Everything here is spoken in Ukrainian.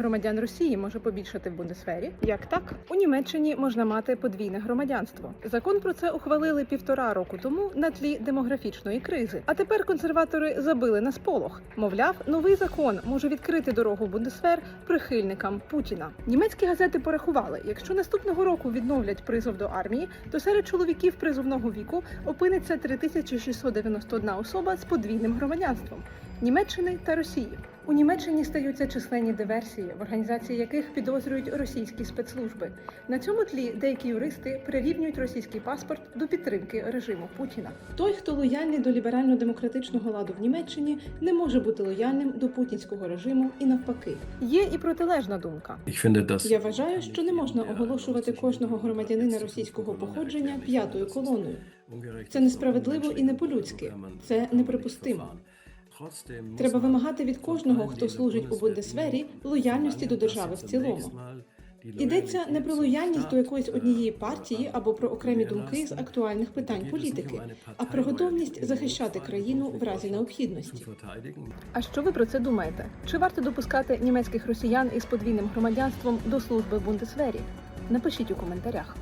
громадян Росії може побільшати в Бундесвері? Як так? У Німеччині можна мати подвійне громадянство. Закон про це ухвалили півтора року тому на тлі демографічної кризи. А тепер консерватори забили на сполох. Мовляв, новий закон може відкрити дорогу в Бундесвер прихильникам Путіна. Німецькі газети порахували, якщо наступного року відновлять призов до армії, то серед чоловіків призовного віку опиниться 3691 особа з подвійним громадянством Німеччини та Росії. У Німеччині стаються численні диверсії, в організації яких підозрюють російські спецслужби. На цьому тлі деякі юристи прирівнюють російський паспорт до підтримки режиму Путіна. Той, хто лояльний до ліберально-демократичного ладу в Німеччині, не може бути лояльним до путінського режиму і навпаки. Є і протилежна думка. Я вважаю, що не можна оголошувати кожного громадянина російського походження п'ятою колоною. Це несправедливо і не по-людськи. Це неприпустимо. Треба вимагати від кожного, хто служить у Бундесвері, лояльності до держави в цілому. Йдеться не про лояльність до якоїсь однієї партії або про окремі думки з актуальних питань політики, а про готовність захищати країну в разі необхідності. А що ви про це думаєте? Чи варто допускати німецьких росіян із подвійним громадянством до служби в Бундесвері? Напишіть у коментарях.